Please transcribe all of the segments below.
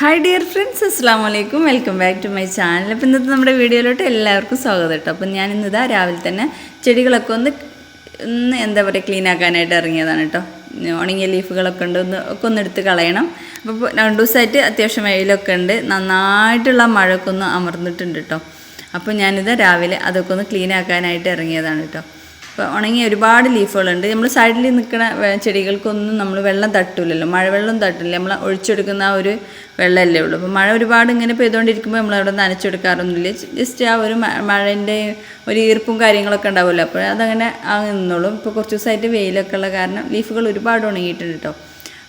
Hi dear friends അസ്സാം വലൈക്കും welcome back to my channel അപ്പോൾ ഇന്നത്തെ നമ്മുടെ വീഡിയോയിലോട്ട് എല്ലാവർക്കും സ്വാഗതം കേട്ടോ. അപ്പം ഞാൻ ഇന്നിതാ രാവിലെ തന്നെ ചെടികളൊക്കെ ഒന്ന് ഒന്ന് എന്താ പറയുക ക്ലീൻ ആക്കാനായിട്ട് ഇറങ്ങിയതാണ് കേട്ടോ. ഉണങ്ങിയ ലീഫുകളൊക്കെ ഉണ്ട്. ഒന്ന് ഒക്കെ ഒന്ന് എടുത്ത് കളയണം. അപ്പോൾ രണ്ട് ദിവസമായിട്ട് അത്യാവശ്യം വെയിലൊക്കെ ഉണ്ട്. നന്നായിട്ടുള്ള മഴക്കൊന്ന് അമർന്നിട്ടുണ്ട് കേട്ടോ. അപ്പോൾ ഞാനിത് രാവിലെ അതൊക്കെ ഒന്ന് ക്ലീൻ ആക്കാനായിട്ട് ഇറങ്ങിയതാണ് കേട്ടോ. ഉണങ്ങിയ ഒരുപാട് ലീഫുകളുണ്ട്. നമ്മൾ സൈഡിൽ നിൽക്കുന്ന ചെടികൾക്കൊന്നും നമ്മൾ വെള്ളം തട്ടില്ലല്ലോ മഴവെള്ളം തട്ടില്ല നമ്മൾ ഒഴിച്ചെടുക്കുന്ന ആ ഒരു വെള്ളമല്ലേ ഉള്ളൂ. അപ്പോൾ മഴ ഒരുപാട് ഇങ്ങനെ പെയ്തുകൊണ്ടിരിക്കുമ്പോൾ നമ്മൾ അവിടെ നനച്ചെടുക്കാറൊന്നുമില്ല. ജസ്റ്റ് ആ ഒരു മഴന്റെ ഒരു ഈർപ്പും കാര്യങ്ങളൊക്കെ ഉണ്ടാവുമല്ലോ. അപ്പോൾ അതങ്ങനെ ആ നിന്നോളും. ഇപ്പോൾ കുറച്ച് ദിവസമായിട്ട് വെയിലൊക്കെ ഉള്ള കാരണം ലീഫുകൾ ഒരുപാട് ഉണങ്ങിയിട്ടുണ്ട് കേട്ടോ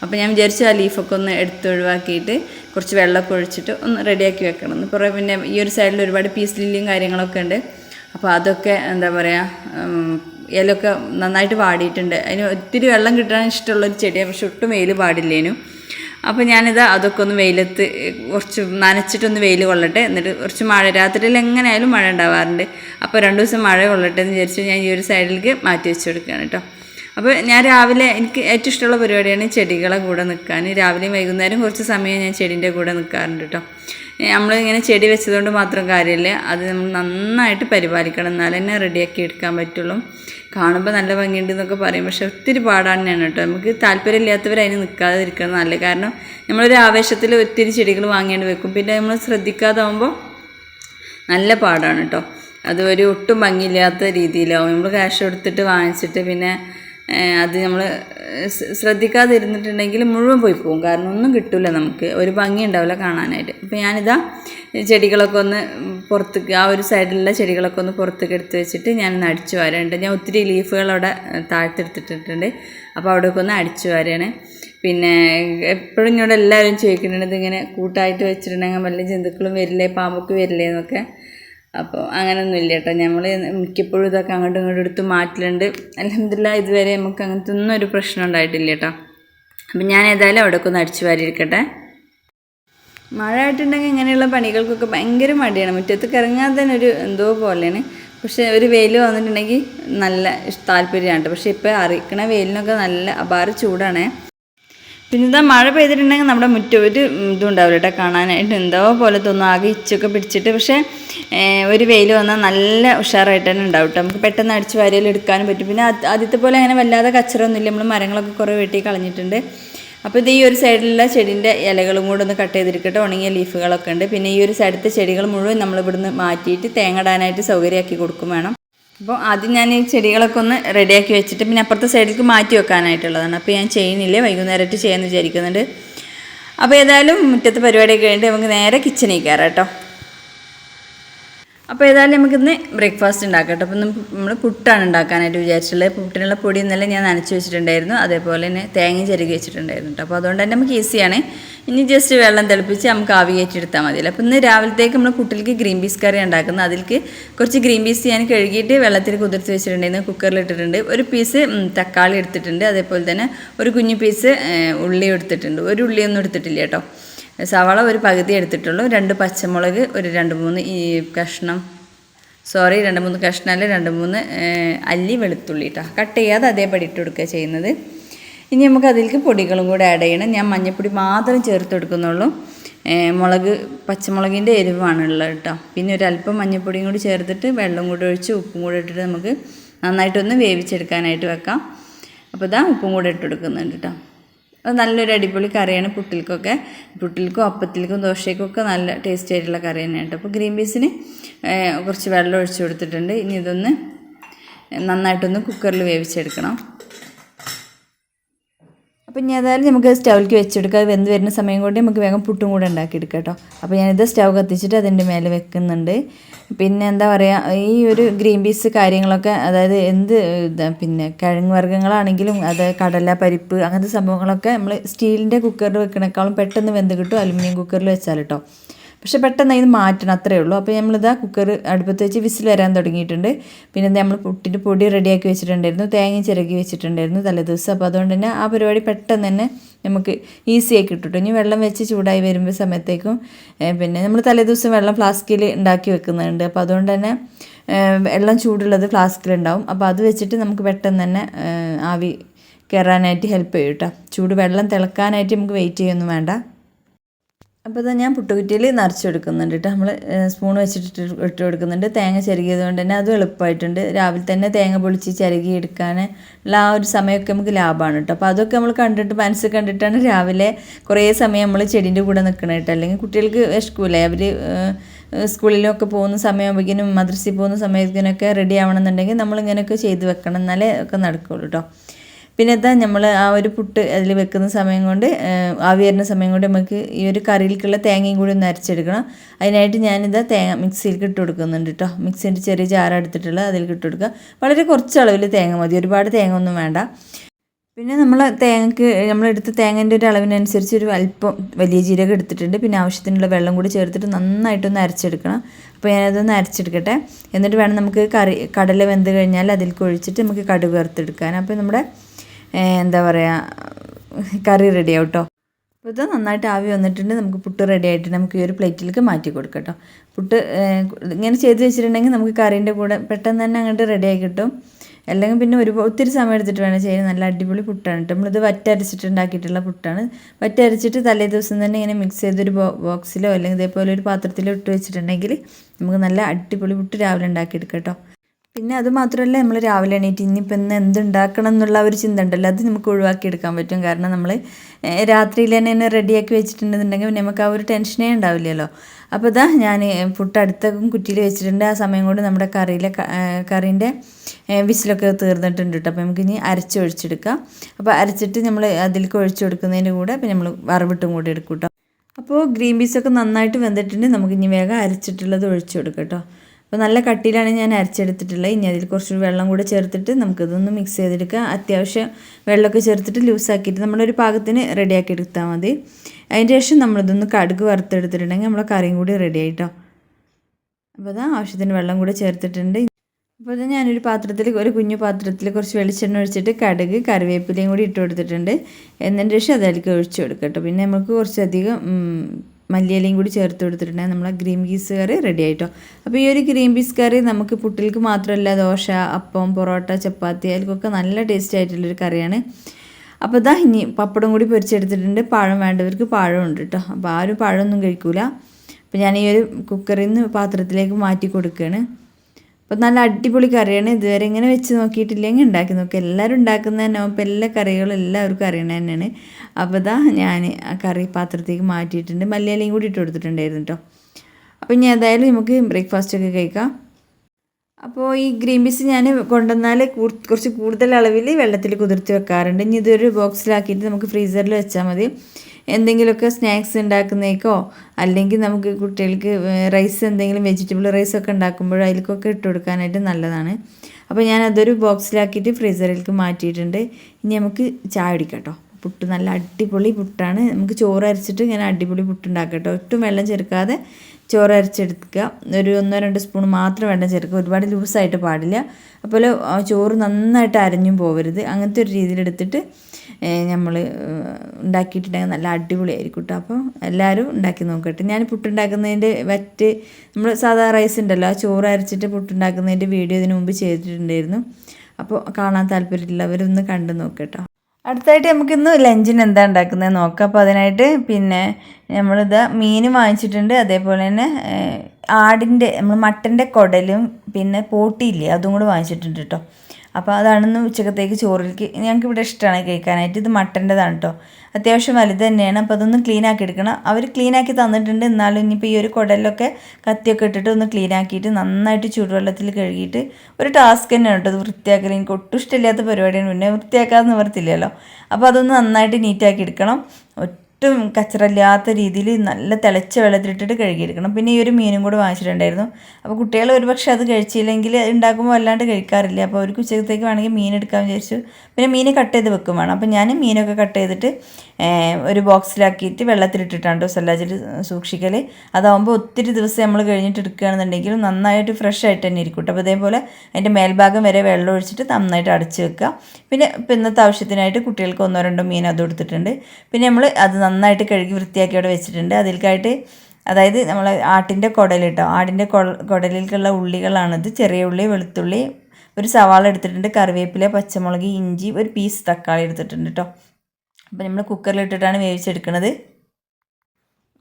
അപ്പോൾ ഞാൻ വിചാരിച്ചു ആ ലീഫൊക്കെ ഒന്ന് എടുത്ത് ഒഴിവാക്കിയിട്ട് കുറച്ച് വെള്ളമൊക്കെ ഒഴിച്ചിട്ട് ഒന്ന് റെഡിയാക്കി വെക്കണം. എന്ന് കുറേ പിന്നെ ഈ ഒരു സൈഡിൽ ഒരുപാട് പീസ് ലില്ലിയും കാര്യങ്ങളൊക്കെ ഉണ്ട്. അപ്പോൾ അതൊക്കെ എന്താ പറയുക ഇലയൊക്കെ നന്നായിട്ട് വാടിയിട്ടുണ്ട്. അതിന് ഒത്തിരി വെള്ളം കിട്ടാൻ ഇഷ്ടമുള്ളൊരു ചെടിയാണ് പക്ഷെ ഒട്ടും വെയിൽ പാടില്ലേനു. അപ്പോൾ ഞാനിത് അതൊക്കെ ഒന്ന് വെയിലത്ത് കുറച്ച് നനച്ചിട്ടൊന്ന് വെയിൽ കൊള്ളട്ടെ. എന്നിട്ട് കുറച്ച് മഴ രാത്രിയിൽ എങ്ങനെയായാലും മഴ ഉണ്ടാവാറുണ്ട്. അപ്പോൾ രണ്ട് ദിവസം മഴ കൊള്ളട്ടെ എന്ന് വിചാരിച്ച് ഞാൻ ഈ ഒരു സൈഡിലേക്ക് മാറ്റി വെച്ച് കൊടുക്കുകയാണ് കേട്ടോ. അപ്പോൾ ഞാൻ രാവിലെ എനിക്ക് ഏറ്റവും ഇഷ്ടമുള്ള പരിപാടിയാണ് ചെടികളെ കൂടെ നിൽക്കാൻ. രാവിലെയും വൈകുന്നേരം കുറച്ച് സമയം ഞാൻ ചെടീന്റെ കൂടെ നിൽക്കാറുണ്ട് കേട്ടോ. നമ്മളിങ്ങനെ ചെടി വെച്ചതുകൊണ്ട് മാത്രം കാര്യമില്ല. അത് നമ്മൾ നന്നായിട്ട് പരിപാലിക്കണം. എന്നാലേ തന്നെ റെഡിയാക്കി എടുക്കാൻ പറ്റുള്ളൂ. കാണുമ്പോൾ നല്ല ഭംഗിയുണ്ട് എന്നൊക്കെ പറയും. പക്ഷെ ഒത്തിരി പാടാണ് ഞാൻ കേട്ടോ. നമുക്ക് താല്പര്യമില്ലാത്തവർ അതിന് നിൽക്കാതെ നല്ല കാരണം നമ്മളൊരു ആവേശത്തിൽ ഒത്തിരി ചെടികൾ വാങ്ങിയാണ്ട് വെക്കും. പിന്നെ നമ്മൾ ശ്രദ്ധിക്കാതാവുമ്പോൾ നല്ല പാടാണ് കേട്ടോ. അത് ഒരു ഒട്ടും ഭംഗിയില്ലാത്ത രീതിയിലാവും. നമ്മൾ ക്യാഷ് എടുത്തിട്ട് വാങ്ങിച്ചിട്ട് പിന്നെ അത് നമ്മൾ ശ്രദ്ധിക്കാതെ ഇരുന്നിട്ടുണ്ടെങ്കിൽ മുഴുവൻ പോയി പോകും കാരണം ഒന്നും കിട്ടില്ല നമുക്ക്. ഒരു ഭംഗി ഉണ്ടാവില്ല കാണാനായിട്ട്. അപ്പോൾ ഞാനിതാ ചെടികളൊക്കെ ഒന്ന് പുറത്തേക്ക് ആ ഒരു സൈഡിലുള്ള ചെടികളൊക്കെ ഒന്ന് പുറത്തേക്ക് എടുത്ത് വെച്ചിട്ട് ഞാൻ ഒന്ന് അടിച്ചു വാരുന്നുണ്ട് ഞാൻ ഒത്തിരി ലീഫുകൾ അവിടെ താഴ്ത്തെടുത്തിട്ടുണ്ട് അപ്പോൾ അവിടെയൊക്കെ ഒന്ന് അടിച്ചു വാരാണ് പിന്നെ എപ്പോഴും ഇങ്ങോട്ട് എല്ലാവരും ചോദിക്കുന്നുണ്ട് ഇതിങ്ങനെ കൂട്ടായിട്ട് വെച്ചിട്ടുണ്ടെങ്കിൽ വല്ല ജന്തുക്കളും വരില്ലേ പാമ്പൊക്കെ വരില്ലേ എന്നൊക്കെ. അപ്പോൾ അങ്ങനെയൊന്നും ഇല്ല കേട്ടോ നമ്മൾ മിക്കപ്പോഴും ഇതൊക്കെ അങ്ങോട്ടും ഇങ്ങോട്ടും എടുത്ത് മാറ്റലുണ്ട്. അലഹമില്ല ഇതുവരെ നമുക്ക് അങ്ങനത്തെ ഒന്നും ഒരു പ്രശ്നം ഉണ്ടായിട്ടില്ല കേട്ടോ അപ്പം ഞാൻ ഏതായാലും അവിടെയൊക്കെ ഒന്ന് അടിച്ചു വാരിയിരിക്കട്ടെ. മഴ ആയിട്ടുണ്ടെങ്കിൽ ഇങ്ങനെയുള്ള പണികൾക്കൊക്കെ ഭയങ്കര മടിയാണ്. മുറ്റത്തേക്ക് ഇറങ്ങാൻ തന്നെ ഒരു എന്തോ പോലെയാണ്. പക്ഷേ ഒരു വെയിൽ വന്നിട്ടുണ്ടെങ്കിൽ നല്ല താല്പര്യമാണ് പക്ഷേ ഇപ്പോൾ അറിയിക്കണ വെയിലിനൊക്കെ നല്ല അപാര ചൂടാണേ. പിന്നെ ഇതാ മഴ പെയ്തിട്ടുണ്ടെങ്കിൽ നമ്മുടെ മുറ്റം ഒരു ഇതും ഉണ്ടാവില്ല കേട്ടോ കാണാനായിട്ട്. എന്തോ പോലെ തോന്നും ആകെ ഇച്ചൊക്കെ പിടിച്ചിട്ട്. പക്ഷേ ഒരു വെയിൽ വന്നാൽ നല്ല ഉഷാറായിട്ട് തന്നെ ഉണ്ടാവും കേട്ടോ. നമുക്ക് പെട്ടെന്ന് അടിച്ച് വാരിയിൽ എടുക്കാനും പറ്റും. പിന്നെ ആദ്യത്തെ പോലെ അങ്ങനെ വല്ലാതെ കച്ചറൊന്നുമില്ല നമ്മൾ മരങ്ങളൊക്കെ കുറേ വെട്ടി കളഞ്ഞിട്ടുണ്ട്. അപ്പോൾ ഇത് ഈ ഒരു സൈഡിലുള്ള ചെടീന്റെ ഇലകളും കൂടെ ഒന്ന് കട്ട് ചെയ്തിരിക്കട്ടെ. ഉണങ്ങിയ ലീഫുകളൊക്കെ ഉണ്ട്. പിന്നെ ഈ ഒരു സൈഡത്തെ ചെടികൾ മുഴുവൻ നമ്മൾ ഇവിടുന്ന് മാറ്റിയിട്ട് തേങ്ങടാനായിട്ട് സൗകര്യമാക്കി കൊടുക്കും വേണം. അപ്പോൾ ആദ്യം ഞാൻ ഈ ചെടികളൊക്കെ ഒന്ന് റെഡിയാക്കി വെച്ചിട്ട് പിന്നെ അപ്പുറത്തെ സൈഡിലേക്ക് മാറ്റി വെക്കാനായിട്ടുള്ളതാണ്. അപ്പോൾ ഞാൻ ചെയ്യുന്നില്ല? വൈകുന്നേരമായിട്ട് ചെയ്യാമെന്ന് വിചാരിക്കുന്നുണ്ട്. അപ്പോൾ ഏതായാലും മുറ്റത്തെ പരിപാടിയൊക്കെ കഴിഞ്ഞിട്ട് നമുക്ക് നേരെ കിച്ചണിൽ കയറാം കേട്ടോ. അപ്പോൾ ഏതായാലും നമുക്കിന്ന് ബ്രേക്ക്ഫാസ്റ്റ് ഉണ്ടാക്കാം കേട്ടോ അപ്പോൾ നമ്മൾ പുട്ടാണ് ഉണ്ടാക്കാനായിട്ട് വിചാരിച്ചിട്ടുള്ളത്. പുട്ടിനുള്ള പൊടി ഇന്നലെ ഞാൻ നനച്ച് വെച്ചിട്ടുണ്ടായിരുന്നു. അതേപോലെ തന്നെ തേങ്ങയും ചെരുകി വെച്ചിട്ടുണ്ടായിരുന്നു കേട്ടോ. അപ്പോൾ അതുകൊണ്ട് തന്നെ നമുക്ക് ഈസിയാണ്. ഇനി ജസ്റ്റ് വെള്ളം തിളപ്പിച്ച് നമുക്ക് ആവി കയറ്റിയെടുത്താൽ മതിയല്ലോ. അപ്പോൾ ഇന്ന് രാവിലത്തേക്ക് നമ്മൾ പുട്ടിലേക്ക് ഗ്രീൻ പീസ് കറി ഉണ്ടാക്കുന്നത്. അതിലേക്ക് കുറച്ച് ഗ്രീൻ പീസ് ഞാൻ കഴുകിയിട്ട് വെള്ളത്തിൽ കുതിർത്ത് വെച്ചിട്ടുണ്ടായിരുന്നു. കുക്കറിൽ ഇട്ടിട്ടുണ്ട്. ഒരു പീസ് തക്കാളി എടുത്തിട്ടുണ്ട്. അതേപോലെ തന്നെ ഒരു കുഞ്ഞു പീസ് ഉള്ളി എടുത്തിട്ടുണ്ട്. ഒരു ഉള്ളിയൊന്നും എടുത്തിട്ടില്ല കേട്ടോ. സവാള ഒരു പകുതി എടുത്തിട്ടുള്ളൂ. രണ്ട് പച്ചമുളക് ഒരു രണ്ട് മൂന്ന് ഈ കഷ്ണം സോറി രണ്ട് മൂന്ന് കഷ്ണമല്ല രണ്ട് മൂന്ന് അല്ലി വെളുത്തുള്ളി കേട്ടോ കട്ട് ചെയ്യാതെ അതേപടി ഇട്ട് കൊടുക്കുക ചെയ്യുന്നത്. ഇനി നമുക്ക് അതിലേക്ക് പൊടികളും കൂടെ ആഡ് ചെയ്യണം. ഞാൻ മഞ്ഞൾപ്പൊടി മാത്രം ചേർത്ത് കൊടുക്കുന്നുള്ളൂ. മുളക് പച്ചമുളകിന്റെ എരിവാണ് ഉള്ളത് കേട്ടോ. പിന്നെ ഒരു അല്പം മഞ്ഞൾപ്പൊടിയും കൂടി ചേർത്തിട്ട് വെള്ളം കൂടി ഒഴിച്ച് ഉപ്പും കൂടെ ഇട്ടിട്ട് നമുക്ക് നന്നായിട്ടൊന്ന് വേവിച്ചെടുക്കാനായിട്ട് വെക്കാം. അപ്പോൾ ഇതാ ഉപ്പും കൂടെ ഇട്ട് കൊടുക്കുന്നുണ്ട് കേട്ടോ. നല്ലൊരു അടിപൊളി കറിയാണ് പുട്ടിൽക്കൊക്കെ. പുട്ടിൽക്കും അപ്പത്തിൽക്കും ദോശയ്ക്കൊക്കെ നല്ല ടേസ്റ്റി ആയിട്ടുള്ള കറി തന്നെയാണ് അപ്പോൾ ഗ്രീൻ പീസിന് കുറച്ച് വെള്ളം ഒഴിച്ചു കൊടുത്തിട്ടുണ്ട്. ഇനി ഇതൊന്ന് നന്നായിട്ടൊന്ന് കുക്കറിൽ വേവിച്ചെടുക്കണം. അപ്പം ഇനി ഏതായാലും നമുക്ക് സ്റ്റൗവിലേക്ക് വെച്ചെടുക്കാം. വെന്ത് വരുന്ന സമയം കൊണ്ട് നമുക്ക് വേഗം പുട്ടും കൂടെ ഉണ്ടാക്കിയെടുക്കാം കേട്ടോ. അപ്പോൾ ഞാനിത് സ്റ്റൗ കത്തിച്ചിട്ട് അതിന്റെ മേലെ വെക്കുന്നുണ്ട്. പിന്നെ എന്താ പറയുക ഈ ഒരു ഗ്രീൻ പീസ് കാര്യങ്ങളൊക്കെ അതായത് എന്ത് പിന്നെ കിഴങ്ങ് വർഗങ്ങളാണെങ്കിലും അത് കടല പരിപ്പ് അങ്ങനത്തെ സംഭവങ്ങളൊക്കെ നമ്മൾ സ്റ്റീലിന്റെ കുക്കറിൽ വെക്കണേക്കാളും പെട്ടെന്ന് വെന്ത് കിട്ടും അലുമിനിയം കുക്കറിൽ വെച്ചാൽ കേട്ടോ. പക്ഷെ പെട്ടെന്ന് ഇത് മാറ്റണം അത്രേ ഉള്ളൂ. അപ്പോൾ നമ്മളിതാ കുക്കർ അടുപ്പത്ത് വെച്ച് വിസിൽ വരാൻ തുടങ്ങിയിട്ടുണ്ട്. പിന്നെ നമ്മൾ പുട്ടിന്റെ പൊടി റെഡിയാക്കി വെച്ചിട്ടുണ്ടായിരുന്നു തേങ്ങ ചിരകി വെച്ചിട്ടുണ്ടായിരുന്നു തലേദിവസം. അപ്പോൾ അതുകൊണ്ട് തന്നെ ആ പരിപാടി പെട്ടെന്ന് തന്നെ നമുക്ക് ഈസി ആക്കി കിട്ടും ഇനി വെള്ളം വെച്ച് ചൂടായി വരുമ്പോൾ സമയത്തേക്കും പിന്നെ നമ്മൾ തലേദിവസം വെള്ളം ഫ്ലാസ്കിൽ ഉണ്ടാക്കി വെക്കുന്നുണ്ട്. അപ്പോൾ അതുകൊണ്ട് തന്നെ വെള്ളം ചൂടുള്ളത് ഫ്ലാസ്കിലുണ്ടാവും. അപ്പോൾ അത് വെച്ചിട്ട് നമുക്ക് പെട്ടെന്ന് തന്നെ ആവി കയറാനായിട്ട് ഹെൽപ്പ് ചെയ്യും കേട്ടോ. ചൂട് വെള്ളം തിളക്കാനായിട്ട് നമുക്ക് വെയിറ്റ് ചെയ്യൊന്നും വേണ്ട. അപ്പോൾ ഇത് ഞാൻ പുട്ടുകുറ്റിയിൽ നിറച്ചെടുക്കുന്നുണ്ട് കേട്ടോ നമ്മൾ സ്പൂൺ വെച്ചിട്ട് ഇട്ട് കൊടുക്കുന്നുണ്ട്. തേങ്ങ ചിരകിയത് കൊണ്ട് തന്നെ അതും എളുപ്പമായിട്ടുണ്ട് രാവിലെ തന്നെ തേങ്ങ പൊളിച്ച് ചിരകി എടുക്കാൻ ഉള്ള ആ ഒരു സമയമൊക്കെ നമുക്ക് ലാഭമാണ് കേട്ടോ അപ്പോൾ അതൊക്കെ നമ്മൾ കണ്ടിട്ട് മനസ്സിൽ കണ്ടിട്ടാണ് രാവിലെ കുറേ സമയം നമ്മൾ ചെടീന്റെ കൂടെ നിൽക്കണം കേട്ടോ അല്ലെങ്കിൽ കുട്ടികൾക്ക് വിശക്കൂലേ? അവർ സ്കൂളിലൊക്കെ പോകുന്ന സമയമാകുമ്പോഴേക്കും മദ്രസയിൽ പോകുന്ന സമയത്തിനൊക്കെ റെഡി ആവണമെന്നുണ്ടെങ്കിൽ നമ്മളിങ്ങനെയൊക്കെ ചെയ്ത് വെക്കണം. എന്നാലേ ഒക്കെ നടക്കുകയുള്ളൂ കേട്ടോ പിന്നെ ഇതാ നമ്മൾ ആ ഒരു പുട്ട് അതിൽ വെക്കുന്ന സമയം കൊണ്ട് ആവി വരുന്ന സമയം കൊണ്ട് നമുക്ക് ഈ ഒരു കറിയിലേക്കുള്ള തേങ്ങയും കൂടി ഒന്ന് അരച്ചെടുക്കണം. അതിനായിട്ട് ഞാനിതാ തേങ്ങ മിക്സിയിലേക്ക് ഇട്ട് കൊടുക്കുന്നുണ്ട് കേട്ടോ മിക്സിന്റെ ചെറിയ ചാരം എടുത്തിട്ടുള്ള അതിലേക്ക് ഇട്ട് കൊടുക്കുക. വളരെ കുറച്ച് അളവിൽ തേങ്ങ മതി. ഒരുപാട് തേങ്ങ ഒന്നും വേണ്ട. പിന്നെ നമ്മൾ തേങ്ങക്ക് നമ്മളെടുത്ത് തേങ്ങന്റെ ഒരു അളവിനനുസരിച്ച് ഒരു അല്പം വലിയ ജീരകം എടുത്തിട്ടുണ്ട്. പിന്നെ ആവശ്യത്തിനുള്ള വെള്ളം കൂടി ചേർത്തിട്ട് നന്നായിട്ടൊന്ന് അരച്ചെടുക്കണം. അപ്പോൾ ഞാനതൊന്ന് അരച്ചെടുക്കട്ടെ. എന്നിട്ട് വേണം നമുക്ക് കറി കടല വെന്ത് കഴിഞ്ഞാൽ അതിലേക്ക് ഒഴിച്ചിട്ട് നമുക്ക് കടുക് വറുത്തെടുക്കാൻ. അപ്പോൾ നമ്മുടെ എന്താ പറയുക കറി റെഡി ആവട്ടോ അപ്പോൾ ഇത് നന്നായിട്ട് ആവി വന്നിട്ടുണ്ട്. നമുക്ക് പുട്ട് റെഡി ആയിട്ട് നമുക്ക് ഈ ഒരു പ്ലേറ്റിലേക്ക് മാറ്റി കൊടുക്കട്ടോ കേട്ടോ പുട്ട് ഇങ്ങനെ ചെയ്ത് വെച്ചിട്ടുണ്ടെങ്കിൽ നമുക്ക് കറീന്റെ കൂടെ പെട്ടെന്ന് തന്നെ അങ്ങോട്ട് റെഡി ആയി കിട്ടും. അല്ലെങ്കിൽ പിന്നെ ഒരു ഒത്തിരി സമയം എടുത്തിട്ട് വേണം ചെയ്യാൻ നല്ല അടിപൊളി പുട്ടാണ് കേട്ടോ. നമ്മളിത് വറ്റരച്ചിട്ട് ഉണ്ടാക്കിയിട്ടുള്ള പുട്ടാണ്. വറ്റരച്ചിട്ട് തലേ ദിവസം തന്നെ ഇങ്ങനെ മിക്സ് ചെയ്തൊരു ബോക്സിലോ അല്ലെങ്കിൽ ഇതേപോലെ ഒരു പാത്രത്തിലോ ഇട്ട് വെച്ചിട്ടുണ്ടെങ്കിൽ നമുക്ക് നല്ല അടിപൊളി പുട്ട് രാവിലെ ഉണ്ടാക്കിയെടുക്കാം കേട്ടോ. പിന്നെ അത് മാത്രമല്ല നമ്മൾ രാവിലെ എണീറ്റ് ഇനിയിപ്പോൾ ഇന്ന് എന്തുണ്ടാക്കണം എന്നുള്ള ഒരു ചിന്ത ഉണ്ടല്ലോ. അത് നമുക്ക് ഒഴിവാക്കി എടുക്കാൻ പറ്റും. കാരണം നമ്മൾ രാത്രിയിൽ തന്നെ എന്നെ റെഡിയാക്കി വെച്ചിട്ടുണ്ടെന്നുണ്ടെങ്കിൽ പിന്നെ നമുക്ക് ആ ഒരു ടെൻഷനേ ഉണ്ടാവില്ലല്ലോ. അപ്പോൾ ഇതാ ഞാൻ പുട്ട് അടുത്ത കുറ്റിയിൽ വെച്ചിട്ടുണ്ട്. ആ സമയം കൊണ്ട് നമ്മുടെ കറിയിലെ കറീന്റെ വിസിലൊക്കെ തീർന്നിട്ടുണ്ട് കേട്ടോ. അപ്പോൾ നമുക്കിനി അരച്ചൊഴിച്ചെടുക്കാം അപ്പോൾ അരച്ചിട്ട് നമ്മൾ അതിലേക്ക് ഒഴിച്ചു കൊടുക്കുന്നതിന്റെ കൂടെ പിന്നെ നമ്മൾ വറവിട്ടും കൂടി എടുക്കും കേട്ടോ. അപ്പോൾ ഗ്രീൻ പീസൊക്കെ നന്നായിട്ട് വെന്തിട്ടുണ്ട്. നമുക്കിനി വേഗം അരച്ചിട്ടുള്ളത് ഒഴിച്ചു കൊടുക്കാം കേട്ടോ. അപ്പോൾ നല്ല കട്ടിയിലാണ് ഞാൻ അരച്ചെടുത്തിട്ടുള്ളത്. ഇനി അതിൽ കുറച്ച് വെള്ളം കൂടെ ചേർത്തിട്ട് നമുക്കിതൊന്ന് മിക്സ് ചെയ്തെടുക്കുക അത്യാവശ്യം വെള്ളമൊക്കെ ചേർത്തിട്ട് ലൂസാക്കിയിട്ട് നമ്മളൊരു പാകത്തിന് റെഡിയാക്കി എടുത്താൽ മതി. അതിന്റെ ശേഷം നമ്മളിതൊന്ന് കടുക് വറുത്തെടുത്തിട്ടുണ്ടെങ്കിൽ നമ്മളെ കറിയും കൂടി റെഡി ആയിട്ടോ. അപ്പോൾ അതാ ആവശ്യത്തിന് വെള്ളം കൂടെ ചേർത്തിട്ടുണ്ട്. അപ്പോൾ ഇത് ഞാനൊരു പാത്രത്തിൽ ഒരു കുഞ്ഞു പാത്രത്തിൽ കുറച്ച് വെളിച്ചെണ്ണ ഒഴിച്ചിട്ട് കടുക് കറിവേപ്പിലയും കൂടി ഇട്ട് കൊടുത്തിട്ടുണ്ട്. എന്നതിന്റെ ശേഷം അതിലേക്ക് ഒഴിച്ചു കൊടുക്കട്ടോ പിന്നെ നമുക്ക് കുറച്ചധികം മല്ലിയിലയും കൂടി ചേർത്ത് കൊടുത്തിട്ടുണ്ടെങ്കിൽ നമ്മളെ ഗ്രീൻ പീസ് കറി റെഡി ആയിട്ടോ. അപ്പോൾ ഈ ഒരു ഗ്രീൻ പീസ് കറി നമുക്ക് പുട്ടിലേക്ക് മാത്രമല്ല ദോശ അപ്പം പൊറോട്ട ചപ്പാത്തി അതിൽക്കൊക്കെ നല്ല ടേസ്റ്റ് ആയിട്ടുള്ളൊരു കറിയാണ്. അപ്പോൾ ഇതാ ഇനി പപ്പടം കൂടി പൊരിച്ചെടുത്തിട്ടുണ്ട്. പഴം വേണ്ടവർക്ക് പഴം ഉണ്ട് കേട്ടോ അപ്പോൾ ആരും പഴമൊന്നും കഴിക്കൂല. അപ്പോൾ ഞാൻ ഈ ഒരു കുക്കറിൽ നിന്ന് പാത്രത്തിലേക്ക് മാറ്റി കൊടുക്കുകയാണ് അപ്പോൾ നല്ല അടിപൊളി കറിയാണ്. ഇതുവരെ ഇങ്ങനെ വെച്ച് നോക്കിയിട്ടില്ലെങ്കിൽ ഉണ്ടാക്കി നോക്കുക എല്ലാവരും ഉണ്ടാക്കുന്ന തന്നെ അപ്പോൾ എല്ലാ കറികളും എല്ലാവർക്കും അറിയണ തന്നെയാണ്. അപ്പോൾ ഇതാ ഞാൻ ആ കറി പാത്രത്തേക്ക് മാറ്റിയിട്ടുണ്ട്. മല്ലിയിലയും കൂടി ഇട്ട് കൊടുത്തിട്ടുണ്ടായിരുന്നു കേട്ടോ അപ്പോൾ ഇനി ഏതായാലും നമുക്ക് ബ്രേക്ക്ഫാസ്റ്റ് ഒക്കെ കഴിക്കാം. അപ്പോൾ ഈ ഗ്രീൻ പീസ് ഞാൻ കൊണ്ടുവന്നാൽ കുറച്ച് കൂടുതൽ അളവിൽ വെള്ളത്തിൽ കുതിർത്തി വെക്കാറുണ്ട്. ഇനി ഇതൊരു ബോക്സിലാക്കിയിട്ട് നമുക്ക് ഫ്രീസറിൽ വെച്ചാൽ മതി. എന്തെങ്കിലുമൊക്കെ സ്നാക്സ് ഉണ്ടാക്കുന്നേക്കോ അല്ലെങ്കിൽ നമുക്ക് കുട്ടികൾക്ക് റൈസ് എന്തെങ്കിലും വെജിറ്റബിൾ റൈസ് ഒക്കെ ഉണ്ടാക്കുമ്പോഴോ അതിലേക്കൊക്കെ ഇട്ട് കൊടുക്കാനായിട്ട് നല്ലതാണ്. അപ്പോൾ ഞാൻ അതൊരു ബോക്സിലാക്കിയിട്ട് ഫ്രീസറിലേക്ക് മാറ്റിയിട്ടുണ്ട്. ഇനി നമുക്ക് ചായ കുടിക്കാം കേട്ടോ. പുട്ട് നല്ല അടിപൊളി പുട്ടാണ്. നമുക്ക് ചോറ് അരച്ചിട്ട് ഇങ്ങനെ അടിപൊളി പുട്ടുണ്ടാക്കുക കേട്ടോ. ഒട്ടും വെള്ളം ചേർക്കാതെ ചോറ് അരച്ചെടുക്കുക. ഒരു ഒന്നോ രണ്ട് സ്പൂൺ മാത്രം വെള്ളം ചേർക്കുക. ഒരുപാട് ലൂസായിട്ട് പാടില്ല. അപ്പോൾ ചോറ് നന്നായിട്ട് അരഞ്ഞും പോകരുത് അങ്ങനത്തെ ഒരു രീതിയിൽ എടുത്തിട്ട് നമ്മൾ ഉണ്ടാക്കിയിട്ടുണ്ടെങ്കിൽ നല്ല അടിപൊളിയായിരിക്കും കേട്ടോ. അപ്പോൾ എല്ലാവരും ഉണ്ടാക്കി നോക്കട്ടെ. ഞാൻ പുട്ടുണ്ടാക്കുന്നതിന്റെ വറ്റ് നമ്മൾ സാധാ റൈസ് ഉണ്ടല്ലോ ആ ചോറ് അരച്ചിട്ട് പുട്ടുണ്ടാക്കുന്നതിന്റെ വീഡിയോ ഇതിനു മുമ്പ് ചെയ്തിട്ടുണ്ടായിരുന്നു. അപ്പോൾ കാണാൻ താല്പര്യമുള്ളവരൊന്ന് കണ്ടു നോക്കട്ടോ അടുത്തായിട്ട് നമുക്കിന്ന് ലഞ്ചിന് എന്താ ഉണ്ടാക്കുന്നത് നോക്കാം. അപ്പോൾ അതിനായിട്ട് പിന്നെ നമ്മളിത് മീൻ വാങ്ങിച്ചിട്ടുണ്ട്. അതേപോലെ തന്നെ ആടിന്റെ നമ്മൾ മട്ടന്റെ കുടലും പിന്നെ പോട്ടിയില്ലേ അതും കൂടെ വാങ്ങിച്ചിട്ടുണ്ട് കേട്ടോ. അപ്പോൾ അതാണെന്ന് ഉച്ചക്കത്തേക്ക് ചോറിലേക്ക് ഞങ്ങൾക്ക് ഇവിടെ ഇഷ്ടമാണ് കഴിക്കാനായിട്ട് ഇത് മട്ടന്റെതാണ് കേട്ടോ. അത്യാവശ്യം വലുത് തന്നെയാണ്. അപ്പോൾ അതൊന്ന് ക്ലീൻ ആക്കി എടുക്കണം. അവർ ക്ലീൻ ആക്കി തന്നിട്ടുണ്ട്. എന്നാലും ഇനിയിപ്പോൾ ഈ ഒരു കുടലിലൊക്കെ കത്തിയൊക്കെ ഇട്ടിട്ട് ഒന്ന് ക്ലീൻ ആക്കിയിട്ട് നന്നായിട്ട് ചൂടുവെള്ളത്തിൽ കഴുകിയിട്ട് ഒരു ടാസ്ക് തന്നെയാണ് കേട്ടോ അത് വൃത്തിയാക്കൽ എനിക്ക് ഒട്ടും ഇഷ്ടമില്ലാത്ത പരിപാടിയാണ്. പിന്നെ വൃത്തിയാക്കാതെ നിവർത്തില്ലല്ലോ അപ്പോൾ അതൊന്ന് നന്നായിട്ട് നീറ്റാക്കി എടുക്കണം. ഒട്ടും കച്ചറില്ലാത്ത രീതിയിൽ നല്ല തിളച്ച വെള്ളത്തിലിട്ടിട്ട് കഴുകിയെടുക്കണം. പിന്നെ ഈ ഒരു മീനും കൂടെ വാങ്ങിച്ചിട്ടുണ്ടായിരുന്നു. അപ്പോൾ കുട്ടികൾ ഒരുപക്ഷെ അത് കഴിച്ചില്ലെങ്കിൽ ഉണ്ടാക്കുമ്പോൾ അല്ലാണ്ട് കഴിക്കാറില്ല. അപ്പോൾ അവർക്ക് ഉച്ചക്കത്തേക്ക് വേണമെങ്കിൽ മീൻ എടുക്കാൻ വിചാരിച്ചു. പിന്നെ മീൻ കട്ട് ചെയ്ത് വെക്കും വേണം. അപ്പോൾ ഞാൻ മീനൊക്കെ കട്ട് ചെയ്തിട്ട് ഒരു ബോക്സിലാക്കിയിട്ട് വെള്ളത്തിലിട്ടിട്ടാണ് സല്ലാജിൽ സൂക്ഷിക്കൽ അതാകുമ്പോൾ ഒത്തിരി ദിവസം നമ്മൾ കഴിഞ്ഞിട്ട് എടുക്കുകയാണെന്നുണ്ടെങ്കിലും നന്നായിട്ട് ഫ്രഷ് ആയിട്ട് തന്നെ ഇരിക്കും അപ്പോൾ അതേപോലെ അതിന്റെ മേൽഭാഗം വരെ വെള്ളം ഒഴിച്ചിട്ട് നന്നായിട്ട് അടച്ച് വെക്കുക. പിന്നെ ഇന്നത്തെ ആവശ്യത്തിനായിട്ട് കുട്ടികൾക്ക് ഒന്നോ രണ്ടോ മീൻ അത് കൊടുത്തിട്ടുണ്ട് പിന്നെ നമ്മൾ അത് നന്നായിട്ട് കഴുകി വൃത്തിയാക്കി അവിടെ വെച്ചിട്ടുണ്ട്. അതിലേക്കായിട്ട് അതായത് നമ്മൾ ആട്ടിന്റെ കുടൽ കേട്ടോ ആടിന്റെ കുടലിലേക്കുള്ള ഉള്ളികളാണിത്. ചെറിയ ഉള്ളി വെളുത്തുള്ളി ഒരു സവാള എടുത്തിട്ടുണ്ട്. കറിവേപ്പില പച്ചമുളക് ഇഞ്ചി ഒരു പീസ് തക്കാളി എടുത്തിട്ടുണ്ട് കേട്ടോ അപ്പോൾ നമ്മൾ കുക്കറിലിട്ടിട്ടാണ് വേവിച്ചെടുക്കുന്നത്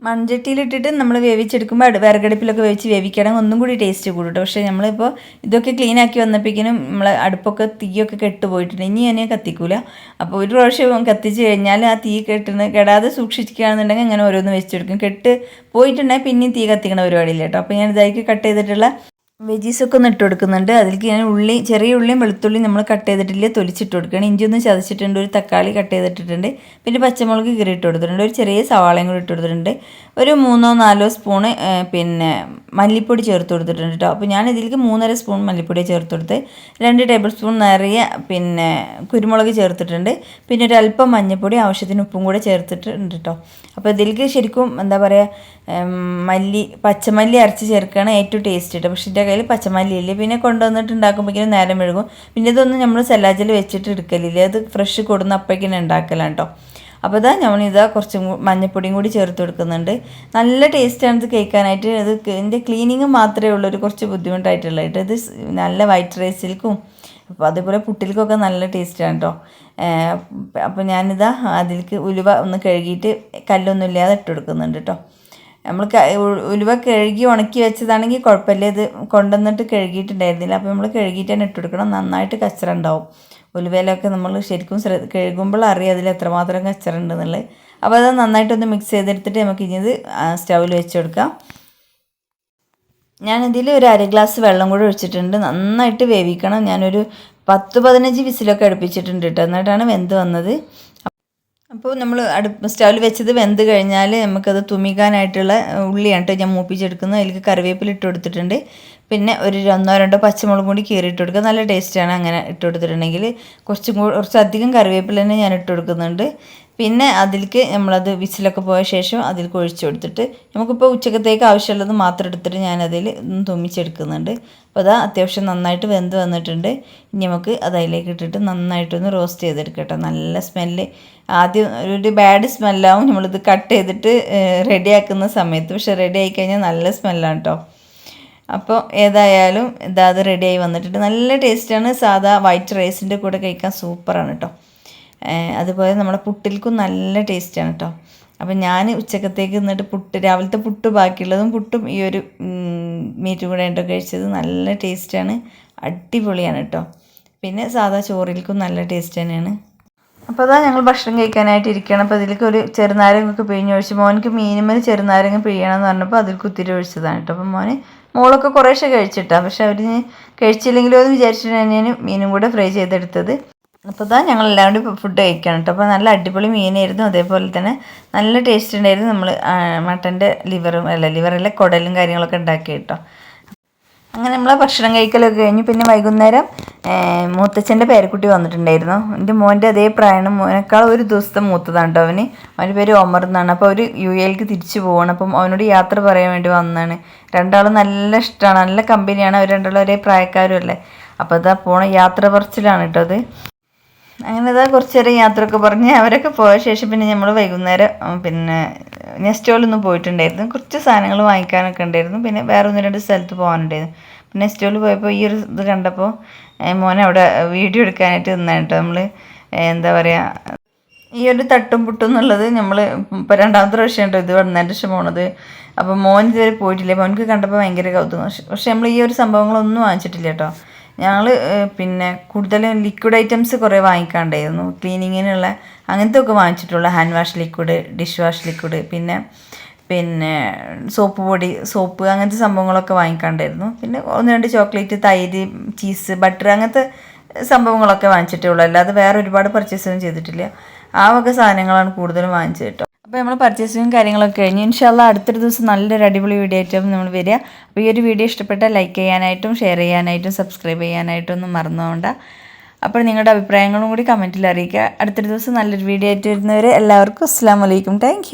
മൺചട്ടിയിലിട്ടിട്ട് നമ്മൾ വേവിച്ചെടുക്കുമ്പോൾ അടു വിറകടുപ്പിലൊക്കെ വേവിച്ച് വേവിക്കണം. ഒന്നും കൂടി ടേസ്റ്റ് കൂടും പക്ഷേ നമ്മളിപ്പോൾ ഇതൊക്കെ ക്ലീൻ ആക്കി വന്നപ്പോഴേക്കും നമ്മൾ അടുപ്പൊക്കെ തീയൊക്കെ കെട്ടുപോയിട്ടുണ്ട്. ഇനി അതിനെ കത്തിക്കൂല. അപ്പോൾ ഒരു പ്രാവശ്യം കത്തിച്ച് കഴിഞ്ഞാൽ ആ തീ കെട്ടുന്ന കെടാതെ സൂക്ഷിക്കുകയാണെന്നുണ്ടെങ്കിൽ അങ്ങനെ ഓരോന്ന് വെച്ചെടുക്കും. കെട്ട് പോയിട്ടുണ്ടെങ്കിൽ പിന്നെയും തീ കത്തിക്കണ പരിപാടിയില്ല കേട്ടോ. അപ്പോൾ ഞാൻ ഇതായിരിക്കും കട്ട് ചെയ്തിട്ടുള്ള വെജീസൊക്കെ ഒന്ന് ഇട്ട് കൊടുക്കുന്നുണ്ട് അതിലേക്ക് ഞാൻ ഉള്ളി ചെറിയ ഉള്ളിയും വെളുത്തുള്ളിയും നമ്മൾ കട്ട് ചെയ്തിട്ടില്ല തൊലിച്ചിട്ട് കൊടുക്കുകയാണ് ഇഞ്ചി ഒന്ന് ചതച്ചിട്ടുണ്ട് ഒരു തക്കാളി കട്ട് ചെയ്തിട്ടിട്ടുണ്ട്. പിന്നെ പച്ചമുളക് കീറി ഇട്ട് കൊടുത്തിട്ടുണ്ട് ഒരു ചെറിയ സവാളയും കൂടി ഇട്ട് കൊടുത്തിട്ടുണ്ട് ഒരു മൂന്നോ നാലോ സ്പൂണ് പിന്നെ മല്ലിപ്പൊടി ചേർത്ത് കൊടുത്തിട്ടുണ്ട് കേട്ടോ അപ്പോൾ ഞാൻ ഇതിലേക്ക് മൂന്നര സ്പൂൺ മല്ലിപ്പൊടി ചേർത്ത് കൊടുത്ത്. രണ്ട് ടേബിൾ സ്പൂൺ നിറയെ പിന്നെ കുരുമുളക് ചേർത്തിട്ടുണ്ട്. പിന്നെ ഒരു അല്പം മഞ്ഞൾപ്പൊടി ആവശ്യത്തിന് ഉപ്പും കൂടെ ചേർത്തിട്ടുണ്ട് കേട്ടോ അപ്പോൾ ഇതിലേക്ക് ശരിക്കും എന്താ പറയുക മല്ലി പച്ചമല്ലി അരച്ച് ചേർക്കുകയാണ് ഏറ്റവും ടേസ്റ്റ് കിട്ടും പക്ഷേ എന്റെ കയ്യിൽ പച്ചമല്ലി ഇല്ല പിന്നെ കൊണ്ടുവന്നിട്ട് ഉണ്ടാക്കുമ്പോഴേക്കും നേരം മെഴുകും. പിന്നെ ഇതൊന്നും നമ്മൾ സെല്ലാജിൽ വെച്ചിട്ട് എടുക്കലില്ല. അത് ഫ്രഷ് കൊടുന്ന അപ്പോഴേക്കും ഉണ്ടാക്കലാണ് കേട്ടോ അപ്പോൾ ഇതാ നമ്മളിതാ കുറച്ചും മഞ്ഞപ്പൊടിയും കൂടി ചേർത്ത് കൊടുക്കുന്നുണ്ട്. നല്ല ടേസ്റ്റാണ് ഇത് കേൾക്കാനായിട്ട് ഇത് ഇതിന്റെ ക്ലീനിങ് മാത്രമേ ഉള്ളൂ. ഒരു കുറച്ച് ബുദ്ധിമുട്ടായിട്ടുള്ളത് ഇത് നല്ല വൈറ്റ് റൈസിൽക്കും അപ്പോൾ അതേപോലെ പുട്ടിൽക്കൊക്കെ നല്ല ടേസ്റ്റാണ് കേട്ടോ അപ്പോൾ ഞാനിതാ അതിലേക്ക് ഉലുവ ഒന്ന് കഴുകിയിട്ട് കല്ലൊന്നും ഇല്ലാതെ ഇട്ട് കൊടുക്കുന്നുണ്ട് കേട്ടോ നമ്മൾ ഉലുവ കഴുകി ഉണക്കി വെച്ചതാണെങ്കിൽ കുഴപ്പമില്ല ഇത് കൊണ്ടുവന്നിട്ട് കഴുകിയിട്ടുണ്ടായിരുന്നില്ല. അപ്പോൾ നമ്മൾ കഴുകിയിട്ട് തന്നെ ഇട്ട് കൊടുക്കണം നന്നായിട്ട് കച്ചറ ഉണ്ടാവും ഉലുവയിലൊക്കെ നമ്മൾ ശരിക്കും ശ്രദ്ധ കഴുകുമ്പോൾ അറിയാം അതിൽ എത്രമാത്രം കച്ചറ ഉണ്ടെന്നുള്ളത് അപ്പോൾ അത് നന്നായിട്ടൊന്ന് മിക്സ് ചെയ്തെടുത്തിട്ട് നമുക്ക് ഇനി ഇത് സ്റ്റൗവിൽ വെച്ച് കൊടുക്കാം ഞാനിതിൽ ഒരു അര ഗ്ലാസ് വെള്ളം കൂടെ ഒഴിച്ചിട്ടുണ്ട്. നന്നായിട്ട് വേവിക്കണം. ഞാനൊരു പത്ത് പതിനഞ്ച് വിസിലൊക്കെ അടുപ്പിച്ചിട്ടുണ്ട് കേട്ടോ എന്നിട്ടാണ് വെന്ത് വന്നത്. അപ്പോൾ നമ്മൾ അടുപ്പ് സ്റ്റൗവിൽ വെച്ചത് വെന്ത് കഴിഞ്ഞാൽ നമുക്കത് തുമിക്കാനായിട്ടുള്ള ഉള്ളിയാണ് കേട്ടോ ഞാൻ മൂപ്പിച്ചെടുക്കുന്നത്. അതിലേക്ക് കറിവേപ്പില ഇട്ട് കൊടുത്തിട്ടുണ്ട്. പിന്നെ ഒരു ഒന്നോ രണ്ടോ പച്ചമുളകും കൂടി കീറി ഇട്ട് കൊടുക്കുക. നല്ല ടേസ്റ്റാണ് അങ്ങനെ ഇട്ട് കൊടുത്തിട്ടുണ്ടെങ്കിൽ കുറച്ചും കൂടി കുറച്ചധികം കറിവേപ്പില തന്നെ ഞാൻ ഇട്ട് കൊടുക്കുന്നുണ്ട്. പിന്നെ അതിലേക്ക് നമ്മളത് വിസിലൊക്കെ പോയ ശേഷം അതിലേക്ക് ഒഴിച്ചു കൊടുത്തിട്ട് നമുക്കിപ്പോൾ ഉച്ചക്കത്തേക്ക് ആവശ്യമുള്ളത് മാത്രം എടുത്തിട്ട് ഞാനതിൽ തുമ്മിച്ചെടുക്കുന്നുണ്ട് അപ്പോൾ അതാ അത്യാവശ്യം നന്നായിട്ട് വെന്ത് വന്നിട്ടുണ്ട്. ഇനി നമുക്ക് അത് അതിലേക്ക് ഇട്ടിട്ട് നന്നായിട്ടൊന്ന് റോസ്റ്റ് ചെയ്തെടുക്കട്ടെ നല്ല സ്മെല്ല് ആദ്യം ഒരു ബാഡ് സ്മെല്ലാവും നമ്മളിത് കട്ട് ചെയ്തിട്ട് റെഡിയാക്കുന്ന സമയത്ത്. പക്ഷെ റെഡി ആയി കഴിഞ്ഞാൽ നല്ല സ്മെല്ലാണ് കേട്ടോ അപ്പോൾ ഏതായാലും ഇതാ അത് റെഡിയായി വന്നിട്ടുണ്ട്. നല്ല ടേസ്റ്റാണ് സാധാ വൈറ്റ് റൈസിന്റെ കൂടെ കഴിക്കാൻ സൂപ്പറാണ് കേട്ടോ അതുപോലെ നമ്മുടെ പുട്ടിൽക്കും നല്ല ടേസ്റ്റാണ് കേട്ടോ അപ്പം ഞാൻ ഉച്ചക്കത്തേക്ക് നിന്നിട്ട് പുട്ട് രാവിലത്തെ പുട്ട് ബാക്കിയുള്ളതും പുട്ടും ഈ ഒരു മീറ്റും കൂടെ ഉണ്ടോ കഴിച്ചത് നല്ല ടേസ്റ്റാണ് അടിപൊളിയാണ് കേട്ടോ പിന്നെ സാധാ ചോറിൽക്കും നല്ല ടേസ്റ്റ് തന്നെയാണ്. അപ്പോൾ അതാ ഞങ്ങൾ ഭക്ഷണം കഴിക്കാനായിട്ട് ഇരിക്കണം അപ്പോൾ അതിലേക്ക് ഒരു ചെറുനാരങ്ങൊക്കെ പിഴിഞ്ഞ് ഒഴിച്ച് മോനക്ക് മിനിമം ചെറുനാരങ്ങ പിഴിയണം എന്ന് പറഞ്ഞപ്പോൾ അതിൽ കുത്തിരി ഒഴിച്ചതാണ് കേട്ടോ അപ്പോൾ മോന് മോളൊക്കെ കുറേശ്ശെ കഴിച്ചിട്ടാണ് പക്ഷെ അവർ കഴിച്ചില്ലെങ്കിലും എന്ന് വിചാരിച്ചിട്ട് തന്നെയാണ് മീനും കൂടെ ഫ്രൈ ചെയ്തെടുത്തത്. അപ്പോൾ ഇതാ ഞങ്ങൾ എല്ലാവരും ഫുഡ് കഴിക്കണം കേട്ടോ അപ്പോൾ നല്ല അടിപൊളി മീനായിരുന്നു. അതേപോലെ തന്നെ നല്ല ടേസ്റ്റ് ഉണ്ടായിരുന്നു നമ്മൾ മട്ടന്റെ ലിവറും അല്ല ലിവറല്ല കുടലും കാര്യങ്ങളൊക്കെ ഉണ്ടാക്കി കേട്ടോ അങ്ങനെ നമ്മൾ ഭക്ഷണം കഴിക്കലൊക്കെ കഴിഞ്ഞു പിന്നെ വൈകുന്നേരം മൂത്തച്ഛന്റെ പേരക്കുട്ടി വന്നിട്ടുണ്ടായിരുന്നു. എന്റെ മോന്റെ അതേ പ്രായമാണ്. മോനേക്കാൾ ഒരു ദിവസത്തെ മൂത്തതാണ് കേട്ടോ അവന്. അവന്റെ പേര് ഒമർ എന്നാണ്. അപ്പോൾ അവർ യു എയിലേക്ക് തിരിച്ചു പോകണം അപ്പം അവനോട് യാത്ര പറയാൻ വേണ്ടി വന്നതാണ്. രണ്ടാളും നല്ല ഇഷ്ടമാണ് നല്ല കമ്പനിയാണ് അവർ രണ്ടാളും ഒരേ പ്രായക്കാരും അല്ലേ? അപ്പോൾ അതാ പോണ യാത്ര പറച്ചിലാണ് കേട്ടോ അത്. അങ്ങനെ ഇതാ കുറച്ച് നേരം യാത്രയൊക്കെ പറഞ്ഞ് അവരൊക്കെ പോയ ശേഷം പിന്നെ നമ്മൾ വൈകുന്നേരം പിന്നെ നെസ്റ്റോളൊന്നും പോയിട്ടുണ്ടായിരുന്നു. കുറച്ച് സാധനങ്ങൾ വാങ്ങിക്കാനൊക്കെ ഉണ്ടായിരുന്നു. പിന്നെ വേറെ ഒന്ന് രണ്ട് സ്ഥലത്ത് പോകാനുണ്ടായിരുന്നു. പിന്നെ നെസ്റ്റോൾ പോയപ്പോൾ ഈ ഒരു ഇത് കണ്ടപ്പോൾ മോനെ അവിടെ വീഡിയോ എടുക്കാനായിട്ട് നിന്നാണ് കേട്ടോ നമ്മൾ എന്താ പറയുക ഈ ഒരു തട്ടും പുട്ടും എന്നുള്ളത് നമ്മൾ ഇപ്പോൾ രണ്ടാമത്തെ പ്രാവശ്യം കേട്ടോ ഇത് വന്നതിന്റെ ശേഷം പോണത്. അപ്പോൾ മോൻ ഇതുവരെ പോയിട്ടില്ല. മോനക്ക് കണ്ടപ്പോൾ ഭയങ്കര കൗതുകം. പക്ഷെ നമ്മൾ ഈ ഒരു സംഭവങ്ങളൊന്നും വാങ്ങിച്ചിട്ടില്ല കേട്ടോ. ഞങ്ങൾ പിന്നെ കൂടുതൽ ലിക്വിഡ് ഐറ്റംസ് കുറേ വാങ്ങിക്കാണ്ടായിരുന്നു. ക്ലീനിങ്ങിനുള്ള അങ്ങനത്തെ ഒക്കെ വാങ്ങിച്ചിട്ടുള്ള. Hand wash liquid dish wash liquid പിന്നെ പിന്നെ സോപ്പ് പൊടി സോപ്പ് അങ്ങനത്തെ സംഭവങ്ങളൊക്കെ വാങ്ങിക്കാണ്ടായിരുന്നു. പിന്നെ ഒന്ന് രണ്ട് ചോക്ലേറ്റ് തൈര് ചീസ് ബട്ടർ അങ്ങനത്തെ സംഭവങ്ങളൊക്കെ വാങ്ങിച്ചിട്ടേ ഉള്ളൂ. അല്ലാതെ വേറെ ഒരുപാട് പർച്ചേസ് ഒന്നും ചെയ്തിട്ടില്ല. ആ വക സാധനങ്ങളാണ് കൂടുതലും വാങ്ങിച്ചത് കേട്ടോ. അപ്പോൾ നമ്മൾ പർച്ചേസിങ്ങും കാര്യങ്ങളൊക്കെ കഴിഞ്ഞ്. ഇൻഷാല്ല അടുത്തൊരു ദിവസം നല്ലൊരു അടിപൊളി വീഡിയോ ആയിട്ടും നമ്മൾ വരിക. അപ്പോൾ ഈ ഒരു വീഡിയോ ഇഷ്ടപ്പെട്ടാൽ ലൈക്ക് ചെയ്യാനായിട്ടും ഷെയർ ചെയ്യാനായിട്ടും സബ്സ്ക്രൈബ് ചെയ്യാനായിട്ടും ഒന്നും മറന്നുകൊണ്ട് അപ്പോൾ നിങ്ങളുടെ അഭിപ്രായങ്ങളും കൂടി കമന്റിൽ അറിയിക്കുക. അടുത്തൊരു ദിവസം നല്ലൊരു വീഡിയോ ആയിട്ട് വരുന്നവരെ എല്ലാവർക്കും അസ്സാം വലൈക്കും താങ്ക്